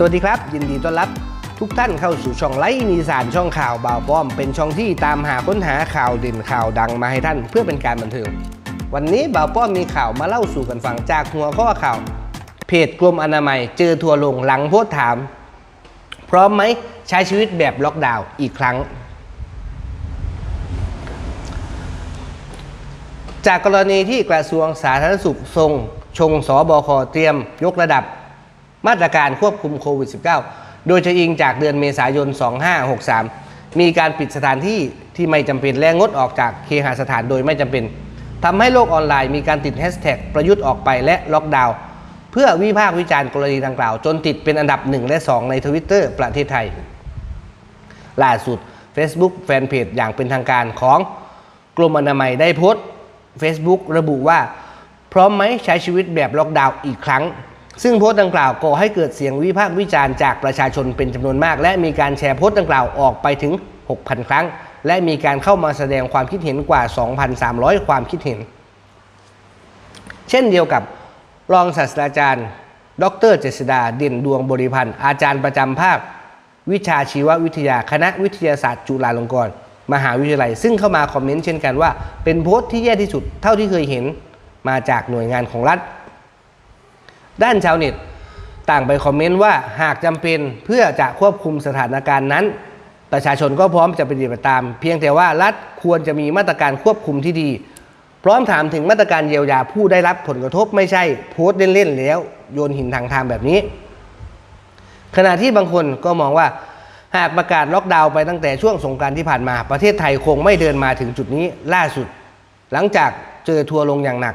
สวัสดีครับ ยินดีต้อนรับทุกท่านเข้าสู่ช่องไลฟ์นีสานช่องข่าวบ่าวป้อม เป็นช่องที่ตามหาค้นหาข่าวเด่นข่าวดังมาให้ท่านเพื่อเป็นการบันเทิงวันนี้บ่าวป้อมมีข่าวมาเล่าสู่กันฟังจากหัวข้อข่าว เพจกรมอนามัย เจอทัวร์ลงหลังโพสถาม พร้อมไหมใช้ชีวิตแบบล็อกดาวน์อีกครั้ง จากกรณีที่กระทรวงสาธารณสุขทรง ชงสบคเตรียมยกระดับ มาตรการควบคุมโควิด -19 โดยจะอิงจากเดือนเมษายน 2563 มีการปิดสถานที่ที่ไม่จำเป็นและงดออกจากเคหสถานโดยไม่จำเป็นทำให้โลกออนไลน์มีการติดแฮชแท็กประยุทธ์ออกไปและล็อกดาวน์เพื่อวิพากษ์วิจารณ์กรณีดังกล่าว จนติดเป็นอันดับ 1 และ 2 ในทวิตเตอร์ประเทศไทย ล่าสุด Facebook แฟนเพจอย่างเป็นทางการของกรมอนามัยได้โพสต์ Facebook ระบุว่า พร้อมไหมใช้ชีวิตแบบล็อกดาวน์อีกครั้ง ซึ่งโพสต์ดังกล่าวก่อให้เกิดเสียงวิพากษ์วิจารณ์จากประชาชนเป็นจำนวนมาก และมีการแชร์โพสต์ดังกล่าวออกไปถึง 6,000 ครั้ง และมีการเข้ามาแสดงความคิดเห็นกว่า 2,300 ความคิดเห็น เช่นเดียวกับรองศาสตราจารย์ ดรเจษดาเด่นดวงบริพันธ์อาจารย์ประจำภาค วิชาชีววิทยาคณะวิทยาศาสตร์จุฬาลงกรณ์มหาวิทยาลัย ซึ่งเข้ามาคอมเมนต์เช่นกันว่า เป็นโพสต์ที่แย่ที่สุดเท่าที่เคยเห็นมาจากหน่วยงานของรัฐ ด้านชาวเน็ต ต่างไปคอมเมนต์ว่าหากจำเป็นเพื่อจะควบคุมสถานการณ์นั้น ประชาชนก็พร้อมจะปฏิบัติตาม เพียงแต่ว่ารัฐควรจะมีมาตรการควบคุมที่ดี พร้อมถามถึงมาตรการเยียวยาผู้ได้รับผลกระทบไม่ใช่โพสต์เล่นๆแล้วโยนหินทางทางแบบนี้ ขณะที่บางคนก็มองว่าหากประกาศล็อกดาวน์ไปตั้งแต่ช่วงสงกานต์ที่ผ่านมา ประเทศไทยคงไม่เดินมาถึงจุดนี้ล่าสุด หลังจากเจอทัวร์ลงอย่างหนัก